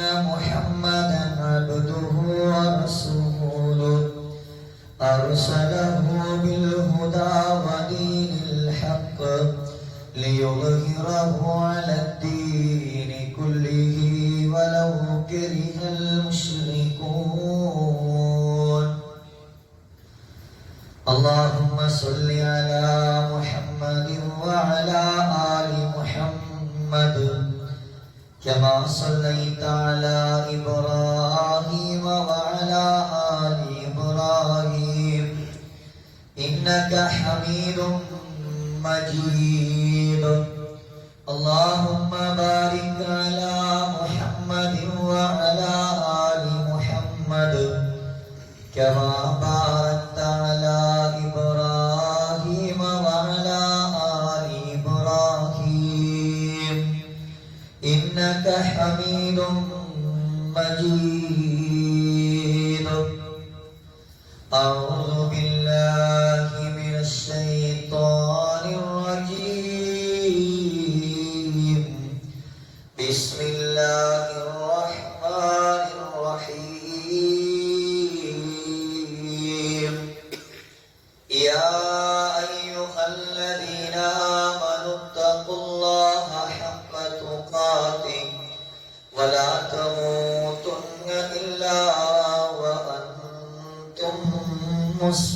محمدا عبده ورسوله. أرسله بالهدى ودين الحق ليظهره مجيد. اللهم بارك على com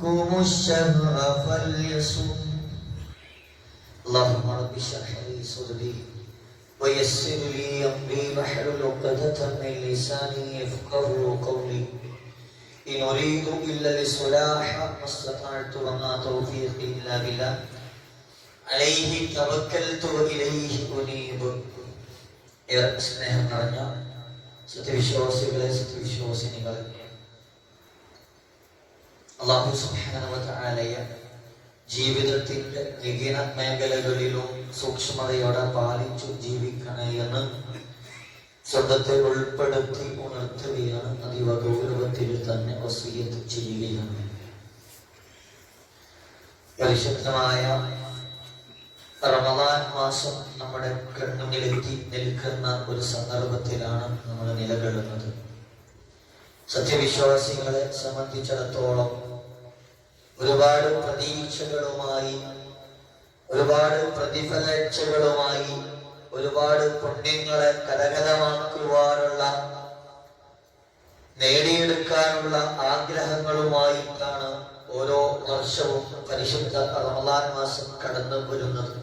منكم الشهر فليصم اللهم رب اشرح لي صدري ويسر لي امري واحلل عقدة من لساني يفقه قولي إن أريد إلا الصلاح ما استطعت وما توفيقي إلا بالله عليه توكلت وإليه أنيب ഏറെ സ്നേഹം നിറഞ്ഞ സത്യവിശ്വാസികളെ സത്യവിശ്വാസിനികളെ അള്ളാഹു സുഹാനവതായ ജീവിതത്തിന്റെ വികിന മേഖലകളിലും സൂക്ഷ്മതയോടെ പാലിച്ചു ജീവിക്കണേ എന്ന് സ്വന്തത്തെ ഉൾപ്പെടുത്തി ഉണർത്തുകയാണ് അതിവ ഗൗരവത്തിൽ തന്നെ വസീയത്ത് ചെയ്യുകയാണ്. പരിശുദ്ധമായ റമദാൻ മാസം നമ്മുടെ കണ്ണുകളിലെത്തി നിൽക്കുന്ന ഒരു സന്ദർഭത്തിലാണ് നമ്മൾ നിലകൊള്ളുന്നത്. സത്യവിശ്വാസികളെ സംബന്ധിച്ചിടത്തോളം ഒരുപാട് പ്രതീക്ഷകളുമായി ഒരുപാട് പ്രതിഫലേച്ഛകളുമായി ഒരുപാട് പുണ്യങ്ങളെ കരകതമാക്കുവാനുള്ള നേടിയെടുക്കാനുള്ള ആഗ്രഹങ്ങളുമായിട്ടാണ് ഓരോ വർഷവും പരിശുദ്ധ റമദാൻ മാസം കടന്നു വരുന്നത്.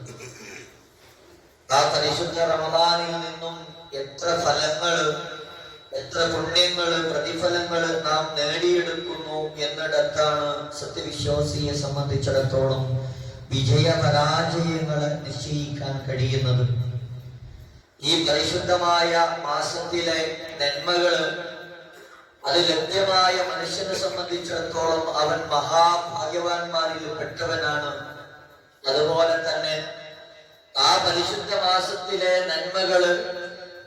ആ പരിശുദ്ധ റമദാനിൽ നിന്നും എത്ര ഫലങ്ങൾ എത്ര പുണ്യങ്ങൾ പ്രതിഫലങ്ങൾ നാം നേടിയെടുക്കുന്നു എന്നിടത്താണ് സത്യവിശ്വാസിയെ സംബന്ധിച്ചിടത്തോളം വിജയ പരാജയങ്ങളെ നിശ്ചയിക്കാൻ കഴിയുന്നത്. ഈ പരിശുദ്ധമായ മാസത്തിലെ നന്മകൾ അത് ലഭ്യമായ മനുഷ്യനെ സംബന്ധിച്ചിടത്തോളം അവൻ മഹാഭാഗ്യവാന്മാരിൽ പെട്ടവനാണ്. അതുപോലെ തന്നെ ആ പരിശുദ്ധ മാസത്തിലെ നന്മകൾ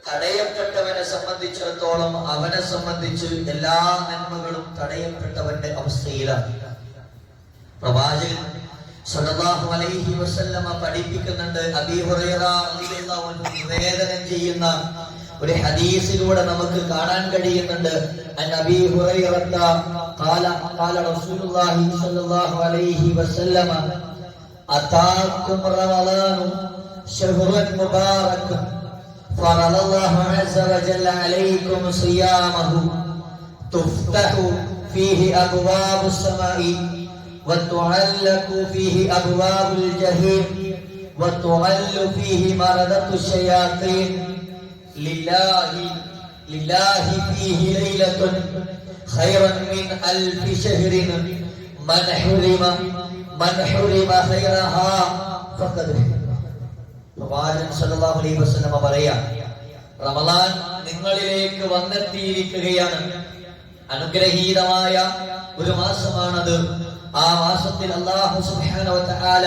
തടയപ്പെട്ടവനെ സംബന്ധിച്ചിടത്തോളം അവനെ സംബന്ധിച്ച് എല്ലാ നന്മകളും തടയപ്പെട്ടവന്റെ അവസ്ഥയിലാണ്. പ്രവാചകൻ അലൈഹി വസല്ലമ പഠിപ്പിക്കുന്നുണ്ട് ഹുറൈറ ചെയ്യുന്ന ഒരു ഹദീസിലൂടെ നമുക്ക് കാണാൻ കഴിയുന്നുണ്ട്. അൻ فرض الله عز وجل عليكم صيامه تفتح فيه أبواب السماء وتعلق فيه أبواب الجحيم وتعل فيه مردة الشياطين لله لله فيه ليلة خيرا من ألف شهر من حرم من حرم خيرها فقد حرم പ്രവാചകൻ സല്ലല്ലാഹു അലൈഹി പറയാ റമദാൻ നിങ്ങളിലേക്ക് വന്നെത്തിയിരിക്കുകയാണ്. അനുഗ്രഹീതമായ ഒരു മാസമാണത്. ആ മാസത്തിൽ അള്ളാഹു സുബ്ഹാനഹു വ തആല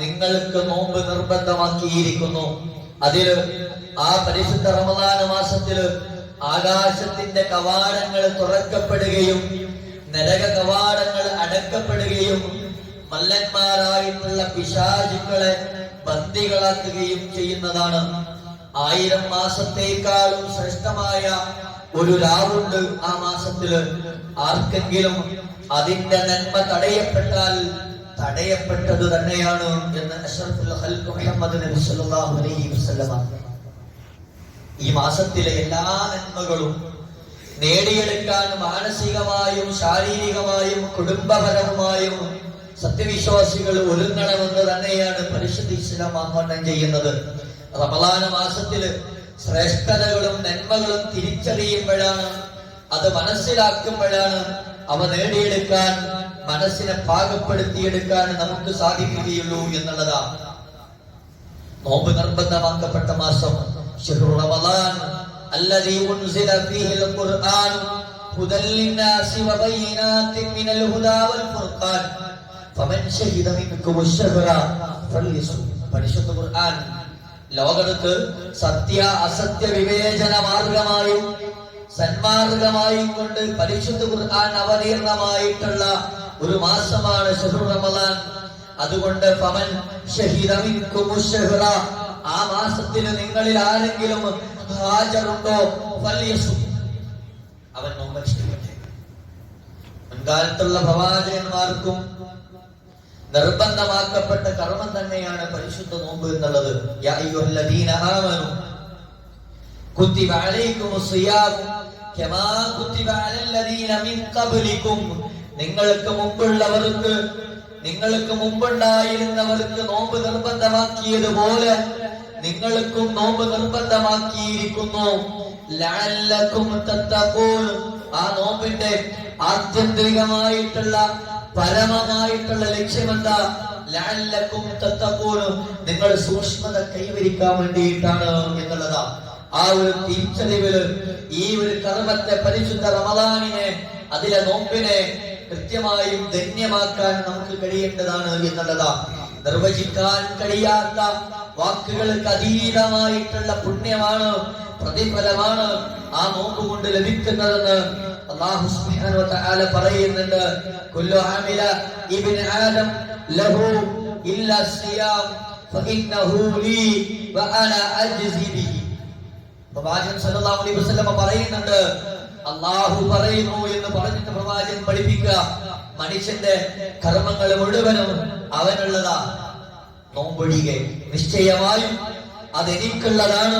നിങ്ങൾക്ക് നോമ്പ് നിർബന്ധമാക്കിയിരിക്കുന്നു. അതിൽ ആ പരിശുദ്ധ റമദാന മാസത്തിൽ ആകാശത്തിന്റെ കവാടങ്ങൾ തുറക്കപ്പെടുകയും നരക കവാടങ്ങൾ അടക്കപ്പെടുകയും മല്ലന്മാരായിട്ടുള്ള പിശാചുക്കളെ ബന്ദികളാക്കുകയും ചെയ്യുന്നതാണ്. ആയിരം മാസത്തേക്കാളും ശ്രേഷ്ഠമായ ഒരു രാവുണ്ട് ആ മാസത്തിൽ. ആർക്കെങ്കിലും അതിന്റെ നന്മ തടയപ്പെട്ടാൽ തടയപ്പെട്ടത് തന്നെയാണ് എന്ന് മുഹമ്മദ് നബി അലൈഹി ഈ മാസത്തിലെ എല്ലാ നന്മകളും നേടിയെടുക്കാൻ മാനസികമായും ശാരീരികമായും കുടുംബപരവുമായും സത്യവിശ്വാസികൾ ഒരുങ്ങണമെന്ന് തന്നെയാണ് പരിശുദ്ധ ഇസ്ലാം ആഹ്വാനം ചെയ്യുന്നത് റമലാന മാസത്തില് ശ്രേഷ്ഠതകളും നന്മകളും തിരിച്ചറിയുമ്പോഴാണ് അത് മനസ്സിലാക്കുമ്പോഴാണ് അവ നേടിയെടുക്കാൻ മനസ്സിനെ പാകപ്പെടുത്തിയെടുക്കാൻ നമുക്ക് സാധിക്കുകയുള്ളൂ എന്നുള്ളതാണ് നോമ്പ് നിർബന്ധമാക്കപ്പെട്ട മാസം ശഹ്റു റമളാൻ الذي أنزل فيه القرآن هدى للناس وبينات من الهدى والفرقان പരിശുദ്ധ ഖുർആൻ ലോകത്ത് സത്യ അസത്യ വിവേചന മാർഗമായും സന്മാർഗമായും കൊണ്ട് പരിശുദ്ധ ഖുർആൻ അവതീർണമായിട്ടുള്ള ഒരു മാസമാണ് റമളാൻ അതുകൊണ്ട് ഷഹ്റ ആ മാസത്തിന് നിങ്ങളിൽ ആരെങ്കിലും ഹാജറുണ്ടോ? അവൻ മുൻകാലത്തുള്ള പ്രവാചകന്മാർക്കും നിർബന്ധമാക്കപ്പെട്ട കർമ്മം തന്നെയാണ് പരിശുദ്ധ നോമ്പ് എന്നുള്ളത്. നിങ്ങൾക്ക് മുമ്പുള്ളവർക്ക് നിങ്ങൾക്ക് മുമ്പുണ്ടായിരുന്നവർക്ക് നോമ്പ് നിർബന്ധമാക്കിയതുപോലെ നിങ്ങൾക്കും നോമ്പ് നിർബന്ധമാക്കിയിരിക്കുന്നു. ആ നോമ്പിന്റെ ആത്യന്തികമായിട്ടുള്ള പരമമായിട്ടുള്ള ലക്ഷ്യമെന്താ? ലാലക്കും തത്തഖൂൻ നിങ്ങൾ സൂക്ഷ്മത കൈവരിക്കാൻ വേണ്ടിയിട്ടാണ് എന്നുള്ളതാ. ആ ഒരു തിരിച്ചറിവിൽ ഈ ഒരു കർമ്മത്തെ പരിശുദ്ധ റമദാനിനെ അതിലെ നോമ്പിനെ കൃത്യമായും ധന്യമാക്കാൻ നമുക്ക് കഴിയേണ്ടതാണ് എന്നുള്ളതാ. നിർവചിക്കാൻ കഴിയാത്ത വാക്കുകൾക്ക് അതീതമായിട്ടുള്ള പുണ്യമാണ് പ്രതിഫലമാണ് ആ നോമ്പ് കൊണ്ട് ലഭിക്കുന്നതെന്ന് അല്ലാഹു സുബ്ഹാനഹു വ തആല പറയുന്നുണ്ട്. കുല്ലു ആമില ഇബ്നു ആദം ലഹു ഇല്ല സിയാം ഫഇന്നഹു ലീ വഅന അജ്സി ബിഹി. പ്രവാചകൻ സല്ലല്ലാഹു അലൈഹി വസല്ലം പറയുന്നുണ്ട്. അള്ളാഹു പറയുന്നു എന്ന് പറഞ്ഞിട്ട് പ്രവാചകൻ പഠിപ്പിക്കുക മനുഷ്യന്റെ കർമ്മങ്ങൾ മുഴുവനും അവനുള്ളതാ. നോമ്പൊഴികെ നിശ്ചയമായും അതെനിക്കുള്ളതാണ്.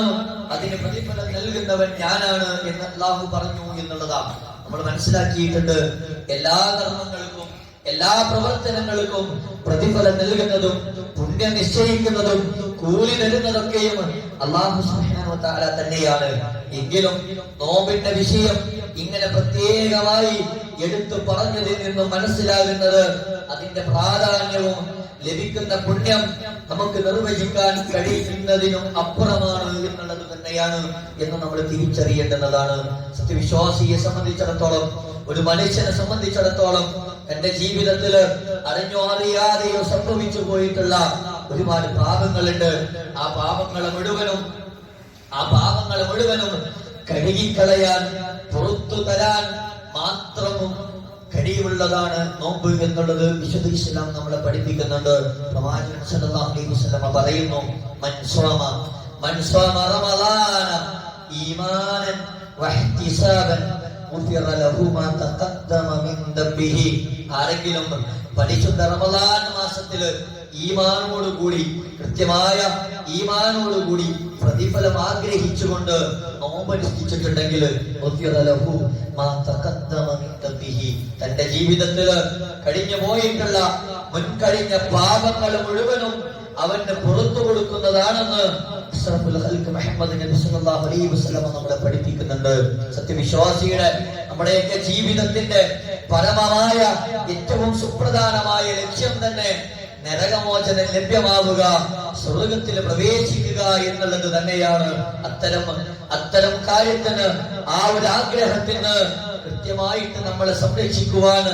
അതിന് പ്രതിഫലം നൽകുന്നവൻ ഞാനാണ് എന്ന് അള്ളാഹു പറഞ്ഞു എന്നുള്ളതാണ്. നമ്മൾ മനസ്സിലാക്കിയിട്ടുണ്ട് എല്ലാ കർമ്മങ്ങൾക്കും എല്ലാ പ്രവർത്തനങ്ങൾക്കും പ്രതിഫലം നൽകുന്നതും പുണ്യം നിശ്ചയിക്കുന്നതും കൂലി തരുന്നതൊക്കെയും അള്ളാഹു തആല തന്നെയാണ്. എങ്കിലും നോമ്പിന്റെ വിഷയം ഇങ്ങനെ പ്രത്യേകമായി എടുത്തു പറഞ്ഞതിൽ നിന്നും മനസ്സിലാകുന്നത് അതിന്റെ പ്രാധാന്യവും ലഭിക്കുന്ന പുണ്യം നമുക്ക് നിർവചിക്കാൻ കഴിയുന്നതിനും അപ്പുറമാണ് എന്നുള്ളത് തന്നെയാണ് എന്ന് നമ്മൾ തിരിച്ചറിയേണ്ടതാണ് സത്യവിശ്വാസിയെ സംബന്ധിച്ചിടത്തോളം ഒരു മനുഷ്യനെ സംബന്ധിച്ചിടത്തോളം എന്റെ ജീവിതത്തിൽ അറിഞ്ഞോ അറിയാതെയോ സംഭവിച്ചു പോയിട്ടുള്ള ഒരുപാട് പാപങ്ങളുണ്ട്. ആ പാപങ്ങളെ മുഴുവനും ആ പാപങ്ങളെ മുഴുവനും കഴുകിക്കളയാൻ പുറത്തു തരാൻ മാത്രവും കഴിവുള്ളതാണ് നോമ്പ് എന്നുള്ളത് വിശുദ്ധ ഇസ്ലാം നമ്മളെ പഠിപ്പിക്കുന്നുണ്ട്. പ്രവാചകൻ സല്ലല്ലാഹു അലൈഹി വസല്ലമ പറയുന്നു മൻ സ്വമ മൻ സ്വമ റമളാന ഈമാനൻ വഹ്തിസാബൻ ഗുഫിറ ലഹു മിൻ ദബ്ബിഹി. ആരെങ്കിലും റമളാൻ ഈമാനോടുകൂടി കൃത്യമായ ഈമാനോടുകൂടി പ്രതിഫലം ആഗ്രഹിച്ചുകൊണ്ട് ദംബിഹി തന്റെ ജീവിതത്തിൽ കഴിഞ്ഞു പോയിട്ടുള്ള മുൻകഴിഞ്ഞ പാപങ്ങൾ മുഴുവനും അവന് പുറത്തു കൊടുക്കുന്നതാണെന്ന് നമ്മളെ പഠിപ്പിക്കുന്നുണ്ട്. സത്യവിശ്വാസിയുടെ നമ്മുടെയൊക്കെ ജീവിതത്തിന്റെ പരമമായ ഏറ്റവും സുപ്രധാനമായ ലക്ഷ്യം തന്നെ നരകമോചനം ലഭ്യമാവുക സ്വർഗത്തിൽ പ്രവേശിക്കുക എന്നുള്ളത് തന്നെയാണ് അത്തരം അത്തരം കാര്യത്തിന് ആ ഒരു ആഗ്രഹത്തിന് കൃത്യമായിട്ട് നമ്മളെ സംരക്ഷിക്കുവാൻ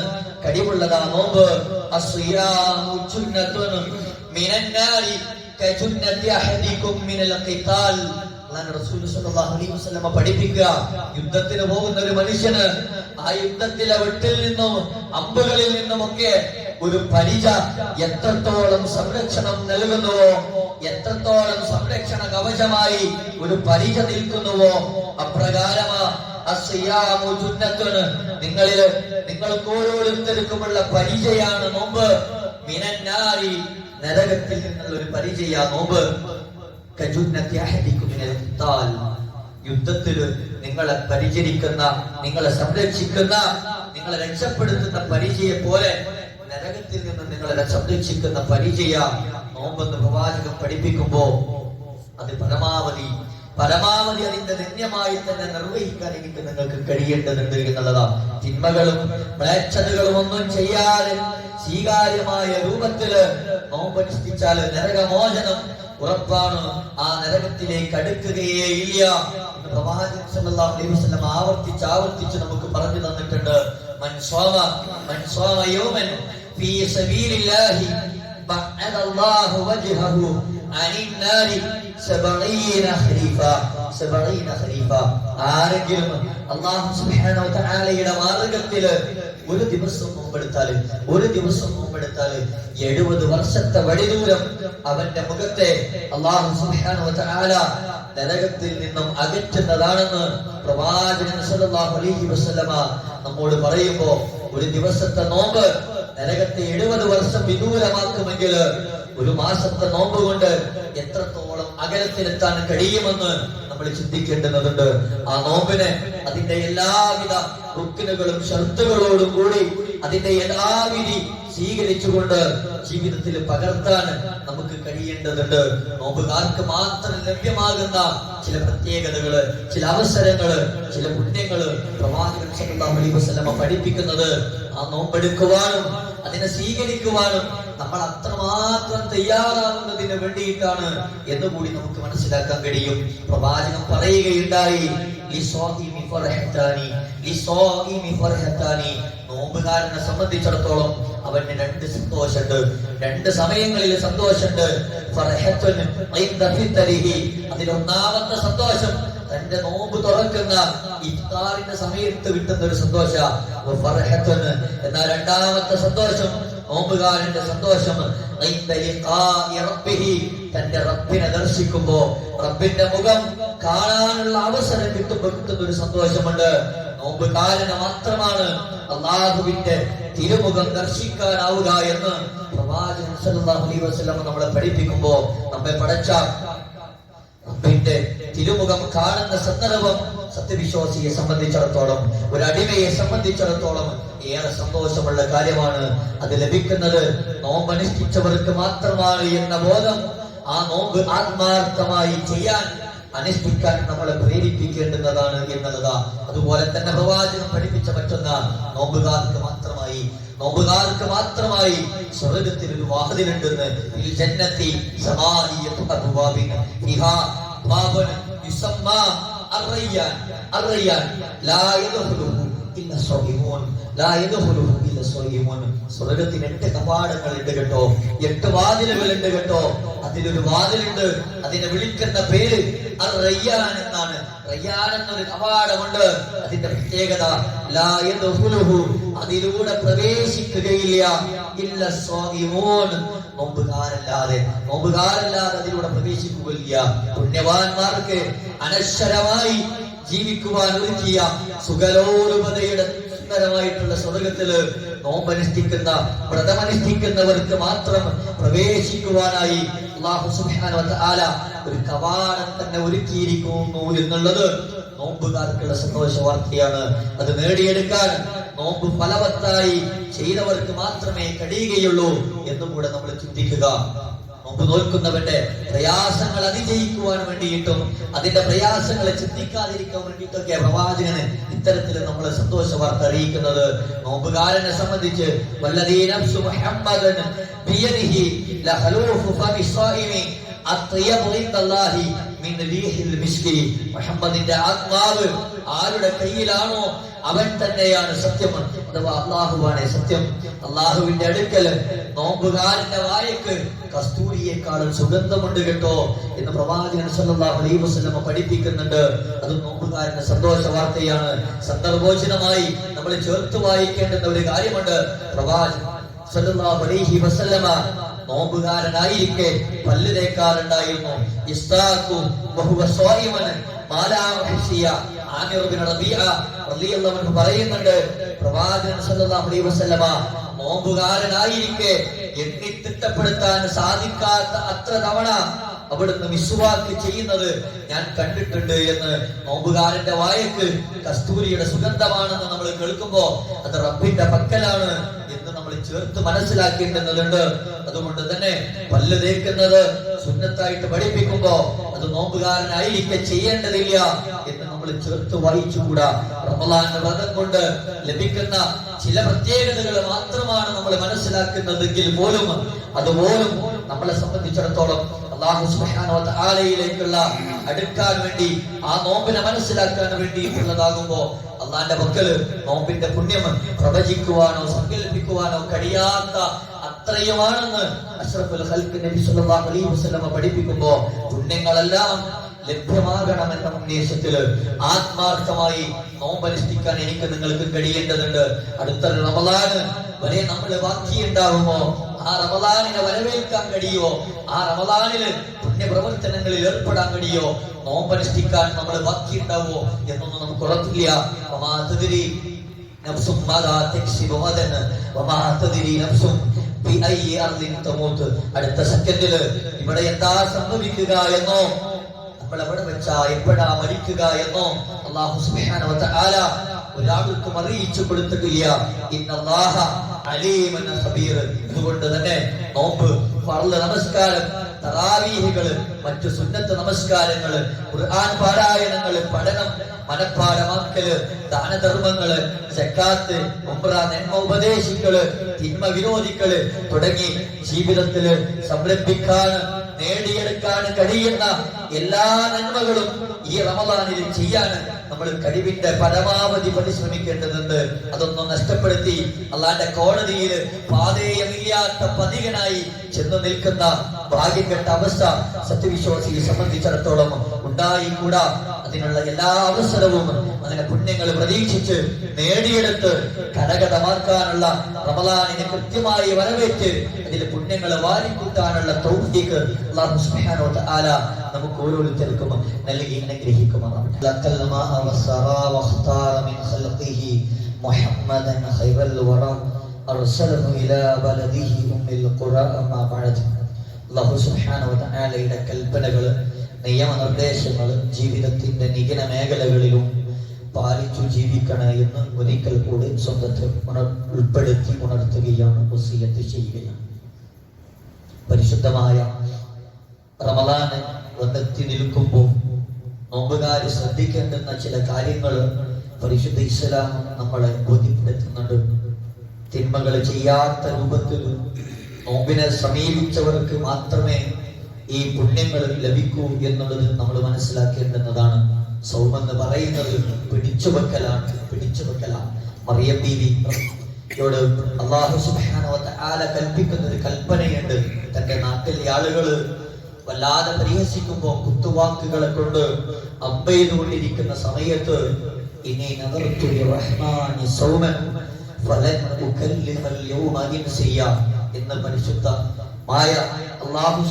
കഴിവുള്ളതാ. നോമ്പ് പഠിപ്പിക്കുക. യുദ്ധത്തിന് പോകുന്ന ഒരു മനുഷ്യന് ആ യുദ്ധത്തിലെ വെട്ടിൽ നിന്നും അമ്പുകളിൽ നിന്നുമൊക്കെ ഒരു പരിച എത്രത്തോളം സംരക്ഷണം നൽകുന്നുവോ എത്രത്തോളം സംരക്ഷണ കവചമായി ഒരു പരിച നിൽക്കുന്നുവോ അപ്രകാരമാ നിങ്ങളിൽ നിങ്ങൾക്ക് ഓരോരുത്തർക്കുമുള്ള പരിചയാണ് നോമ്പ്. മിനന്നാരി നരകത്തിൽ നിന്നുള്ള ഒരു പരിചയ നോമ്പ്. യുദ്ധത്തിൽ നിങ്ങളെ പരിചരിക്കുന്ന നിങ്ങളെ സംരക്ഷിക്കുന്ന നിങ്ങളെ രക്ഷപ്പെടുത്തുന്ന പരിചയെ പോലെ നരകത്തിൽ നിന്ന് നിങ്ങളെ സംരക്ഷിക്കുന്ന പരിചയ നോമ്പെന്ന് പ്രവാചകം പഠിപ്പിക്കുമ്പോ അത് പരമാവധി പരമാവധി അതിന്റെ ധന്യമായി തന്നെ നിർവഹിക്കാൻ എനിക്ക് നിങ്ങൾക്ക് കഴിയേണ്ടതുണ്ട് എന്നുള്ളതാ തിന്മകളും മ്ലേച്ഛതകളും ഒന്നും ചെയ്യാതെ സ്വീകാര്യമായ രൂപത്തിൽ നോമ്പനുഷ്ഠിച്ചാൽ നരകമോചനം ഉറപ്പാണ്. ആ നരകത്തിലേക്ക് അടുക്കുകയേ ഇല്ല പ്രവാചകൻ അലൈഹി വസല്ലം ആവർത്തിച്ച് ആവർത്തിച്ച് നമുക്ക് പറഞ്ഞു തന്നിട്ടുണ്ട്. മൻ സ്വാമ മൻ സ്വാമ سبيل الله بعد الله وجهه عن النار سبعين خليفة سبعين അല്ലാഹു സുബ്ഹാനഹു വ മാർഗത്തിൽ ഒരു ദിവസം നോമ്പെടുത്താൽ ഒരു ദിവസം നോമ്പെടുത്താൽ എഴുപത് വർഷത്തെ വഴിദൂരം അവന്റെ മുഖത്തെ അള്ളാഹു സുബ്ഹാനഹു നരകത്തിൽ നിന്നും അകറ്റുന്നതാണെന്ന് പ്രവാചകൻ സല്ലല്ലാഹു അലൈഹി വസല്ലമ നമ്മോട് പറയുമ്പോ ഒരു ദിവസത്തെ നോമ്പ് നരകത്തെ എഴുപത് വർഷം വിദൂരമാക്കുമെങ്കിൽ ഒരു മാസത്തെ നോമ്പ് കൊണ്ട് എത്രത്തോളം അകലത്തിലെത്താൻ കഴിയുമെന്ന് നമ്മൾ ചിന്തിക്കേണ്ടതുണ്ട് ആ നോമ്പിനെ അതിന്റെ എല്ലാവിധ റുക്കിനുകളും ഷർത്തുകളോടും കൂടി അതിന്റെ എല്ലാവിധി സ്വീകരിച്ചുകൊണ്ട് ജീവിതത്തിൽ പകർത്താൻ നമുക്ക് കഴിയേണ്ടതുണ്ട്. നോമ്പുകാർക്ക് മാത്രം ലഭ്യമാകുന്ന ചില പ്രത്യേകതകൾ ചില അവസരങ്ങൾ ചില പുണ്യങ്ങൾ പ്രവാചകൻ പഠിപ്പിക്കുന്നത് ആ നോമ്പെടുക്കുവാനും അതിനെ സ്വീകരിക്കുവാനും നമ്മൾ അത്രമാത്രം തയ്യാറാവുന്നതിന് വേണ്ടിയിട്ടാണ് എന്ന് കൂടി നമുക്ക് മനസ്സിലാക്കാൻ കഴിയും. പ്രവാചകൻ പറയുകയുണ്ടായി ലിസ്വാഇമി ഫർഹത്താനി ലിസ്വാഇമി ഫർഹത്താനി. നോമ്പുകാരനെ സംബന്ധിച്ചിടത്തോളം അവന് രണ്ട് സന്തോഷമുണ്ട്. രണ്ട് സമയങ്ങളിൽ സന്തോഷമുണ്ട്. അതിലൊന്നാമത്തെ സന്തോഷം തന്റെ നോമ്പ് തുറക്കുന്ന ഇഫ്താറിന്റെ സമയത്ത് കിട്ടുന്ന ഒരു സന്തോഷ എന്നാൽ രണ്ടാമത്തെ സന്തോഷം? നോമ്പുകാരന്റെ സന്തോഷം. തന്റെ റബ്ബിനെ ദർശിക്കുമ്പോ റബ്ബിന്റെ മുഖം കാണാനുള്ള അവസരം കിട്ടുമ്പോ കിട്ടുന്ന ഒരു സന്തോഷമുണ്ട്. നോമ്പ് കാലിന് മാത്രമാണ് അള്ളാഹുവിന്റെ തിരുമുഖം ദർശിക്കാനാവുക എന്ന് പ്രവാചകൻ അലൈഹി വസല്ലം നമ്മളെ പഠിപ്പിക്കുമ്പോ നമ്മെ പഠിച്ച റബ്ബിന്റെ തിരുമുഖം കാണുന്ന സന്ദർഭം സത്യവിശ്വാസിയെ സംബന്ധിച്ചിടത്തോളം ഒരു അടിമയെ സംബന്ധിച്ചിടത്തോളം ഏറെ സന്തോഷമുള്ള കാര്യമാണ്. അത് ലഭിക്കുന്നത് നോമ്പനുഷ്ഠിച്ചവർക്ക് മാത്രമാണ് എന്ന ബോധം ആ നോമ്പ് ആത്മാർത്ഥമായി ചെയ്യാൻ അനുഷ്ഠിക്കാൻ നമ്മളെ പ്രേരിപ്പിക്കേണ്ടുന്നതാണ് എന്നുള്ളത് അതുപോലെ തന്നെ പ്രവാചകം പഠിപ്പിച്ച മറ്റൊന്ന നോമ്പുകാർക്ക് മാത്രമായി നോമ്പുകാർക്ക് മാത്രമായി സ്വർഗത്തിൽ ഒരു വാതിലുണ്ടെന്ന് ഫിൽ ജന്നത്തി അർറയ്യാൻ അർറയ്യാൻ ലാ ലാ. സ്വർഗത്തിന് എട്ട് കവാടങ്ങൾ ഉണ്ട് കേട്ടോ. എട്ട് വാതിലുകൾ ഉണ്ട് കേട്ടോ. അതിലൊരു വാതിലുണ്ട്. അതിനെ വിളിക്കുന്ന പേര് റയ്യാൻ എന്നാണ്. റയ്യാൻ എന്നൊരു കവാടമുണ്ട്. അതിന്റെ പ്രത്യേകത. അതിലൂടെ പ്രവേശിക്കുകയില്ല. ഇല്ല സ്വാമിമോൻ നോമ്പുകാരല്ലാതെ നോമ്പുകാരല്ലാതെ അതിലൂടെ പ്രവേശിക്കുകയില്ല. പുണ്യവാന്മാർക്ക് അനശ്വരമായി ജീവിക്കുവാൻ ഒരുക്കിയ സുഗലോരുപതയുടെ സുന്ദരമായിട്ടുള്ള സ്വർഗത്തിൽ നോമ്പനുഷ്ഠിക്കുന്ന വ്രതമനുഷ്ഠിക്കുന്നവർക്ക് മാത്രം പ്രവേശിക്കുവാനായി ഒരു കവാടം തന്നെ ഒരുക്കിയിരിക്കുന്നു എന്നുള്ളത് നോമ്പുകാർക്കുള്ള സന്തോഷ വാർത്തയാണ്. അത് നേടിയെടുക്കാൻ നോമ്പ് ഫലവത്തായി ചെയ്തവർക്ക് മാത്രമേ കഴിയുകയുള്ളൂ എന്നും കൂടെ നമ്മൾ ചിന്തിക്കുക. നോമ്പ് നോൽക്കുന്നവന്റെ പ്രയാസങ്ങൾ അതിജയിക്കുവാൻ വേണ്ടിയിട്ടും അതിന്റെ പ്രയാസങ്ങളെ ചിന്തിക്കാതിരിക്കാൻ വേണ്ടിയിട്ടൊക്കെ പ്രവാചകന് ഇത്തരത്തിൽ നമ്മൾ സന്തോഷ വാർത്ത അറിയിക്കുന്നത്. നോമ്പുകാരനെ സംബന്ധിച്ച് മുഹമ്മദിന്റെ ആത്മാവ് ആരുടെ കയ്യിലാണോ അവൻ തന്നെയാണ് സത്യം അഥവാ അള്ളാഹുവാണ് സത്യം. അള്ളാഹുവിന്റെ അടുക്കൽ നോമ്പുകാരന്റെ വായക്ക് കസ്തൂരിയെക്കാളും സുഗന്ധമുണ്ട് കേട്ടോ എന്ന് പ്രവാചകൻ സല്ലല്ലാഹു അലൈഹി വസല്ലമ പഠിപ്പിക്കുന്നുണ്ട്. അത് നോമ്പുകാരന്റെ സന്തോഷ വാർത്തയാണ്. സന്ദർഭോചിതമായി നമ്മൾ ചേർത്ത് വായിക്കേണ്ടുന്ന ഒരു കാര്യമുണ്ട്. പ്രവാചകൻ സല്ലല്ലാഹു അലൈഹി വസല്ലമ നോമ്പുകാരനായിരിക്കെ പല്ല് തേക്കാറുണ്ടായിരുന്നു ഇസ്താഖു വഹുവ സ്വായിമൻ പറയുന്നുണ്ട് പ്രവാചകൻ സല്ലല്ലാഹു അലൈഹി വസല്ലമ സാധിക്കാത്ത അത്ര തവണ അവിടുന്ന് മിസ്വാക്ക് ചെയ്യുന്നത് ഞാൻ കണ്ടിട്ടുണ്ട് എന്ന് നോമ്പുകാരന്റെ വായക്ക് കസ്തൂരിയുടെ സുഗന്ധമാണെന്ന് നമ്മൾ കേൾക്കുമ്പോ അത് റബ്ബിന്റെ പക്കലാണ് എന്ന് നമ്മൾ ചേർത്ത് മനസ്സിലാക്കേണ്ടതുണ്ട് അതുകൊണ്ട് തന്നെ പല്ല് തേക്കുന്നത് സുന്നത്തായിട്ട് പഠിപ്പിക്കുമ്പോ അത് നോമ്പുകാരനായിരിക്കെ ചെയ്യേണ്ടതില്ല എന്ന് നമ്മൾ ചേർത്ത് വായിച്ചുകൂടാ റമലാന്റെ വ്രതം കൊണ്ട് ലഭിക്കുന്ന ചില പ്രത്യേകതകൾ മാത്രമാണ് നമ്മൾ മനസ്സിലാക്കുന്നതെങ്കിൽ പോലും അതുപോലും നമ്മളെ സംബന്ധിച്ചിടത്തോളം അള്ളാഹു സുബ്ഹാനഹു വ തആലയിലേക്കുള്ള അടുക്കാൻ വേണ്ടി ആ നോമ്പിനെ മനസ്സിലാക്കാൻ വേണ്ടിയിട്ടുള്ളതാകുമ്പോ അള്ളാന്റെ മക്കൾ നോമ്പിന്റെ പുണ്യം പ്രവചിക്കുവാനോ സങ്കല്പിക്കുവാനോ കഴിയാത്ത അത്രയുമാണെന്ന് അഷ്റഫുൽ ഹൽക്ക് നബി സല്ലല്ലാഹു അലൈഹി വസല്ലമ പഠിപ്പിക്കുമ്പോ പുണ്യങ്ങളെല്ലാം ലഭ്യമാകണമെന്ന ഉദ്ദേശത്തിൽ ആത്മാർത്ഥമായി നോമ്പനുഷ്ഠിക്കാൻ എനിക്ക് നിങ്ങൾക്ക് കഴിയേണ്ടതുണ്ട്. അടുത്ത റമദാന് വരെ നമ്മൾ ബാക്കിയുണ്ടാകുമോ ആ റമദാനിനെ വരവേൽക്കാൻ കഴിയുമോ? ആ റമദാനിൽ പുണ്യപ്രവർത്തനങ്ങളിൽ ഏർപ്പെടാൻ കഴിയുമോ? നോമ്പനുഷ്ഠിക്കാൻ നമ്മൾ ബാക്കിയുണ്ടാവുമോ എന്നൊന്നും നമുക്ക് ഉറപ്പില്ല. നഫ്സും അടുത്ത സെക്കൻഡിൽ ഇവിടെ എന്താ സംഭവിക്കുക എന്നോ നമ്മൾ എവിടെ വെച്ചാ എപ്പോഴാ മരിക്കുക എന്നോ അള്ളാഹു സുബ്ഹാനഹു വ തആല ഒരാൾക്കും അറിയിച്ചു കൊടുത്തിട്ടില്ല. ഇന്നല്ലാഹ അലീമൻ ഖബീർ. അതുകൊണ്ട് തന്നെ നോമ്പ് ഫർൾ നമസ്കാരം തറാവീഹുകൾ മറ്റു സുന്നത്ത് നമസ്കാരങ്ങൾ ഖുർആൻ പാരായണങ്ങൾ പഠനം മനഃപ്പാടമാക്കൽ ദാനധർമ്മങ്ങൾ സക്കാത്ത് ഉംറ നന്മ ഉപദേശിക്കൽ തിന്മ വിനോദിക്കൾ തുടങ്ങി ജീവിതത്തിൽ സംരംഭിക്കാൻ നേടിയെടുക്കാൻ കഴിയുന്ന എല്ലാ നന്മകളും ഈ റമദാനിൽ ചെയ്യാൻ നമ്മൾ കഴിവിന്റെ പരമാവധി പരിശ്രമിക്കേണ്ടതുണ്ട്. അതൊന്നും നഷ്ടപ്പെടുത്തി അള്ളാന്റെ കോടതിയിൽ പാതേയമില്ലാത്ത പതികനായി ചെന്നു നിൽക്കുന്ന ഭാഗ്യപ്പെട്ട അവസ്ഥ സത്യവിശ്വാസിയെ സംബന്ധിച്ചിടത്തോളം ഉണ്ടായിക്കൂടാ. അതിനുള്ള എല്ലാ അവസരവും അതിന്റെ പുണ്യങ്ങൾ പ്രതീക്ഷിച്ച് നേടിയെടുത്ത് കരകതമാക്കാനുള്ള റമലാനിനെ കൃത്യമായി വരവേറ്റ് അതിൽ പുണ്യങ്ങൾ വാരിക്കൂട്ടാനുള്ള തൗഫീക്ക് അല്ലാഹു സുബ്ഹാനഹു വ തആല നമുക്ക് ഓരോരുത്തർക്കും നൽകി അനുഗ്രഹിക്കുമാറാവട്ടെ ലക്കൽ മാഅ വസ്സറാ വഖ്താറ മിൻ ഖൽഖിഹി മുഹമ്മദൻ ഖൈറൽ വറ അർസലഹു ഇലാ ബലദിഹി ഉമ്മിൽ ഖുറ അമ്മാ നിയമനിർദ്ദേശങ്ങൾ ജീവിതത്തിന്റെ നിഗന മേഖലകളിലും പാലിച്ചു ജീവിക്കണേ എന്ന് ഒരിക്കൽ കൂടി സ്വന്തത്തെ ഉണർ ഉൾപ്പെടുത്തി ഉണർത്തുകയാണ് വസീയത്ത് ചെയ്യുകയാണ്. പരിശുദ്ധമായ റമദാന് വന്നെത്തി നിൽക്കുമ്പോൾ നോമ്പുകാർ ശ്രദ്ധിക്കേണ്ടുന്ന ചില കാര്യങ്ങൾ പരിശുദ്ധ ഇസ്ലാം നമ്മളെ ബോധ്യപ്പെടുത്തുന്നുണ്ട്. തിന്മകൾ ചെയ്യാത്ത രൂപത്തിൽ നോമ്പിനെ സമീപിച്ചവർക്ക് മാത്രമേ ഈ പുണ്യങ്ങൾ ലഭിക്കൂ എന്നുള്ളത് നമ്മൾ മനസ്സിലാക്കേണ്ടുന്നതാണ്. സൗമെന്ന് പറയുന്നത് പിടിച്ചു വെക്കലാണ് മറിയം ബീവി യോട് അള്ളാഹു തആല കൽപ്പിക്കുന്ന ഒരു കൽപ്പനയുണ്ട്. തന്റെ നാട്ടിലെ ആളുകൾ വല്ലാതെ പരിഹസിക്കുമ്പോ കുത്തുവാക്കുകളെ കൊണ്ട് അമ്പെയ്തുകൊണ്ടിരിക്കുന്ന സമയത്ത് ഇനി ലിറഹ്മാനി സൗമൻ ഫലൻ എന്ന് പരിശുദ്ധ മായ അള്ളാഹു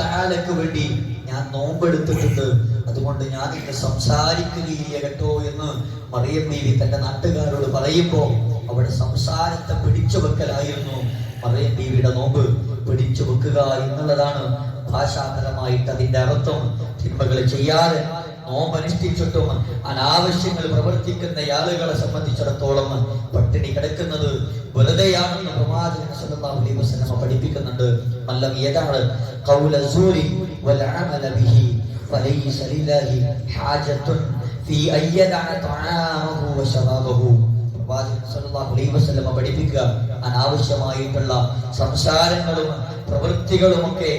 തആലക്ക് വേണ്ടി ഞാൻ നോമ്പെടുത്തിട്ടുണ്ട്. അതുകൊണ്ട് ഞാൻ ഇന്ന് സംസാരിക്കുകയില്ല കേട്ടോ എന്ന് മറിയം ബീവി തന്റെ നാട്ടുകാരോട് പറയുമ്പോൾ അവിടെ സംസാരത്തെ പിടിച്ചു വെക്കലായിരുന്നു. മറിയം ബീവിയുടെ നോമ്പ് പിടിച്ചു വെക്കുക എന്നുള്ളതാണ് ഭാഷാപരമായിട്ട് അതിന്റെ അർത്ഥം. തിന്മകൾ ചെയ്യാതെ നോമ്പനുഷ്ഠിച്ചിട്ടും അനാവശ്യങ്ങൾ പ്രവർത്തിക്കുന്ന ആളുകളെ സംബന്ധിച്ചിടത്തോളം പട്ടിണി കിടക്കുന്നത് വെറുതെയാണെന്ന് പ്രവാചകൻ സല്ലല്ലാഹു അലൈഹി വസല്ലം പഠിപ്പിക്കുന്നുണ്ട്. മല്ലം ഏതാണ് ഖൗല സൂരി വൽ അമല ബിഹി ഫലൈസ ലില്ലാഹി ഹാജത്തുൻ ഫീ അയ്യദഅ തആമഹു വശറാബഹു പ്രവാചകൻ സല്ലല്ലാഹു അലൈഹി വസല്ലം പഠിപ്പിക്കുക അനാവശ്യമായിട്ടുള്ള സംസാരങ്ങളും പ്രവൃത്തികളുമൊക്കെ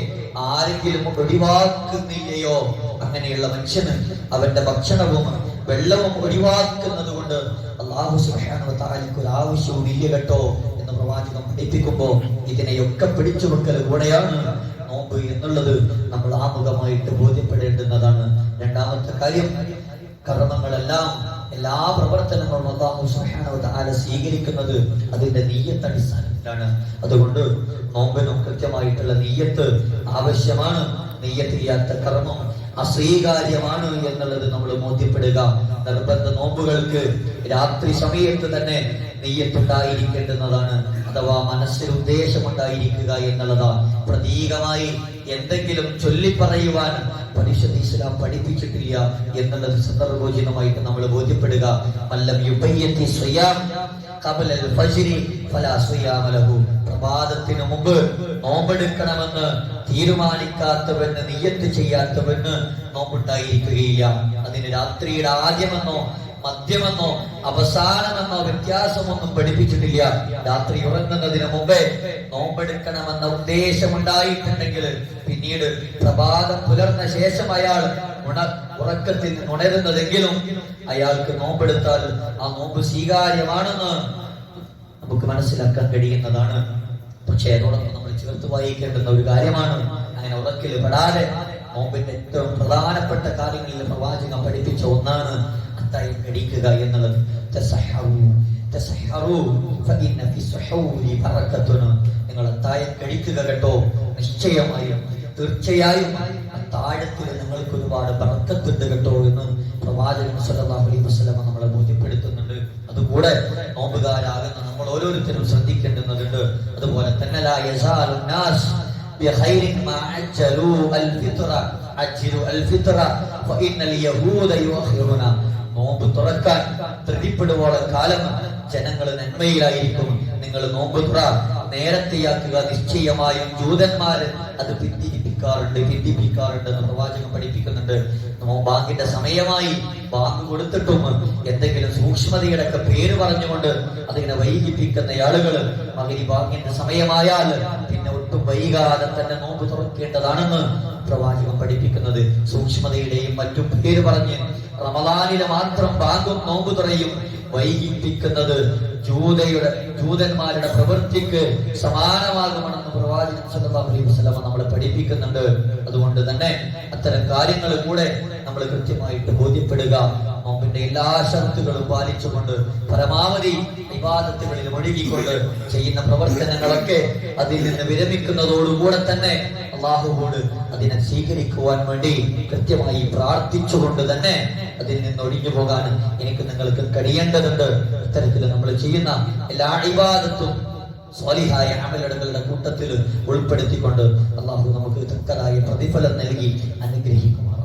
ആരെങ്കിലും ഒഴിവാക്കുന്നില്ലയോ? അങ്ങനെയുള്ള മനുഷ്യന് അവന്റെ ഭക്ഷണവും വെള്ളവും ഒഴിവാക്കുന്നത് കൊണ്ട് അള്ളാഹു തആലയ്ക്ക് ഒരു ആവശ്യവും ഇല്ല കേട്ടോ എന്ന് പ്രവാചകൻ പഠിപ്പിക്കുമ്പോൾ ഇതിനെയൊക്കെ പിടിച്ചു വെക്കൽ കൂടെയാണ് നോമ്പ് എന്നുള്ളത് നമ്മൾ ആമുഖമായിട്ട് ബോധ്യപ്പെടേണ്ടുന്നതാണ്. രണ്ടാമത്തെ കാര്യം കർമ്മങ്ങളെല്ലാം എല്ലാ പ്രവർത്തനങ്ങളും അള്ളാഹു തആല സ്വീകരിക്കുന്നത് അതിന്റെ നീയത്ത് അടിസ്ഥാനത്തിലാണ്. അതുകൊണ്ട് നോമ്പിനും കൃത്യമായിട്ടുള്ള നീയത്ത് ആവശ്യമാണ്. നീയത്തില്ലാത്ത കർമ്മം അസ്വീകാര്യമാണ് എന്നുള്ളത് നമ്മൾ ബോധ്യപ്പെടുക. നിർബന്ധ നോമ്പുകൾക്ക് രാത്രി സമയത്ത് തന്നെ നെയ്യത്തുണ്ടായിരിക്കേണ്ടുന്നതാണ്. അഥവാ മനസ്സിൽ ഉദ്ദേശമുണ്ടായിരിക്കുക എന്നുള്ളതാണ്. പ്രതീകമായി എന്തെങ്കിലും ചൊല്ലിപ്പറയുവാൻ പരിശുദ്ധ ഇസ്ലാം പഠിപ്പിച്ചിട്ടില്ല എന്നുള്ളത് സന്ദർഭോചിതമായിട്ട് നമ്മൾ ബോധ്യപ്പെടുക. മല്ലം യുബയ്യത്തി സ്വയാം ഖബലൽ ഫജ്രി ഫലാ സ്വയാമ ലഹു. പ്രഭാതത്തിന് മുമ്പ് നോമ്പെടുക്കണമെന്ന് തീരുമാനിക്കാത്തവന് നിയ്യത്ത് ചെയ്യാത്തവന് നോമ്പുണ്ടായിരിക്കുകയില്ല. അതിന് രാത്രിയുടെ ആദ്യമെന്നോ മധ്യമെന്നോ അവസാനമെന്നോ വ്യത്യാസമൊന്നും പഠിപ്പിച്ചിട്ടില്ല. രാത്രി ഉറങ്ങുന്നതിന് മുമ്പേ നോമ്പെടുക്കണമെന്ന ഉദ്ദേശമുണ്ടായിട്ടുണ്ടെങ്കിൽ പിന്നീട് പ്രഭാതം പുലർന്ന ശേഷം അയാൾ ഉണ ഉറക്കത്തിൽ ഉണരുന്നതെങ്കിലും അയാൾക്ക് നോമ്പെടുത്താൽ ആ നോമ്പ് സ്വീകാര്യമാണെന്ന് നമുക്ക് മനസ്സിലാക്കാൻ കഴിയുന്നതാണ്. പക്ഷേ അതോടൊപ്പം നമ്മൾ ചേർത്ത് വായിക്കേണ്ടുന്ന ഒരു കാര്യമാണ്. അങ്ങനെ ഉറക്കിൽ പെടാതെ നോമ്പിന്റെ ഏറ്റവും പ്രധാനപ്പെട്ട കാര്യങ്ങളിൽ പ്രവാചകം പഠിപ്പിച്ച ഒന്നാണ് അത്തായം കടിക്കുക എന്നുള്ളത് തസഹറു തസഹറു ഫഇന്ന ഫി സുഹൂരി ബറകത്തുൻ നിങ്ങൾ അത്തായം കഴിക്കുക കേട്ടോ നിശ്ചയമായും തീർച്ചയായും അത്താഴത്തിൽ നിങ്ങൾക്ക് ഒരുപാട് ബറക്കത്തുണ്ട് കേട്ടോ എന്ന് പ്രവാചകൻ സല്ലല്ലാഹു അലൈഹി വസല്ലമ നമ്മളെ ബോധ്യപ്പെടുത്തുന്നുണ്ട് അതുകൂടെ നോമ്പുകാരാകുന്ന നമ്മൾ ഓരോരുത്തരും ശ്രദ്ധിക്കേണ്ടുന്നതുണ്ട് അതുപോലെ തന്നെ ലാ യസാലു നാസ് بخير ما عجلوا الفطرة عجلوا الفطرة فإن اليهود يؤخرون നോമ്പ് തുറക്കാൻ ധൃതിപ്പെടുവോളം കാലം ജനങ്ങൾ നന്മയിലായിരിക്കും. നിങ്ങൾ നോമ്പ് തുറ നേരത്തെയാക്കുക. നിശ്ചയമായും ജൂതന്മാര് അത് പിന്തിരിപ്പിക്കാറുണ്ട് പിന്തിപ്പിക്കാറുണ്ട് എന്ന് പഠിപ്പിക്കുന്നുണ്ട്. ബാങ്കിന്റെ സമയമായി ബാങ്ക് കൊടുത്തിട്ടും എന്തെങ്കിലും സൂക്ഷ്മതയുടെ ഒക്കെ പേര് പറഞ്ഞുകൊണ്ട് അതിങ്ങനെ വൈകിപ്പിക്കുന്ന ആളുകൾ മകരി ബാങ്കിന്റെ സമയമായാൽ പിന്നെ ഒട്ടും വൈകാതെ തന്നെ നോമ്പ് തുറക്കേണ്ടതാണെന്ന് പ്രവാചകൻ പഠിപ്പിക്കുന്നത്. സൂക്ഷ്മതയുടെയും മറ്റും പേര് പറഞ്ഞ് റമദാനിലെ മാത്രം ബാങ്കും നോമ്പ് തുറയും. വൈകിപ്പിക്കുന്നത് ജൂതയുടെ ജൂതന്മാരുടെ പ്രവൃത്തിക്ക് സമാനമാകുമെന്ന് പ്രവാചകൻ സല്ലല്ലാഹു നമ്മളെ പഠിപ്പിക്കുന്നുണ്ട്. അതുകൊണ്ട് തന്നെ അത്തരം കാര്യങ്ങൾ കൂടെ നമ്മൾ കൃത്യമായിട്ട് ബോധ്യപ്പെടുക. നോമ്പിന്റെ എല്ലാ ഷർത്തുകളും പാലിച്ചുകൊണ്ട് പരമാവധി വിവാദത്തുകളിൽ ഒഴുകിക്കൊണ്ട് ചെയ്യുന്ന പ്രവർത്തനങ്ങളൊക്കെ അതിൽ നിന്ന് വിരമിക്കുന്നതോടുകൂടെ തന്നെ അള്ളാഹുവോട് അതിനെ സ്വീകരിക്കുവാൻ വേണ്ടി കൃത്യമായി പ്രാർത്ഥിച്ചുകൊണ്ട് തന്നെ അതിൽ നിന്ന് ഒഴിഞ്ഞു പോകാൻ എനിക്ക് നിങ്ങൾക്ക് കഴിയേണ്ടതുണ്ട്. ഇത്തരത്തിൽ നമ്മൾ ചെയ്യുന്ന എല്ലാ ഇബാദത്തും സ്വാലിഹായ അമലടങ്ങളുടെ കൂട്ടത്തിൽ ഉൾപ്പെടുത്തിക്കൊണ്ട് അള്ളാഹു നമുക്ക് തക്കതായ പ്രതിഫലം നൽകി അനുഗ്രഹിക്കുമാറാണ്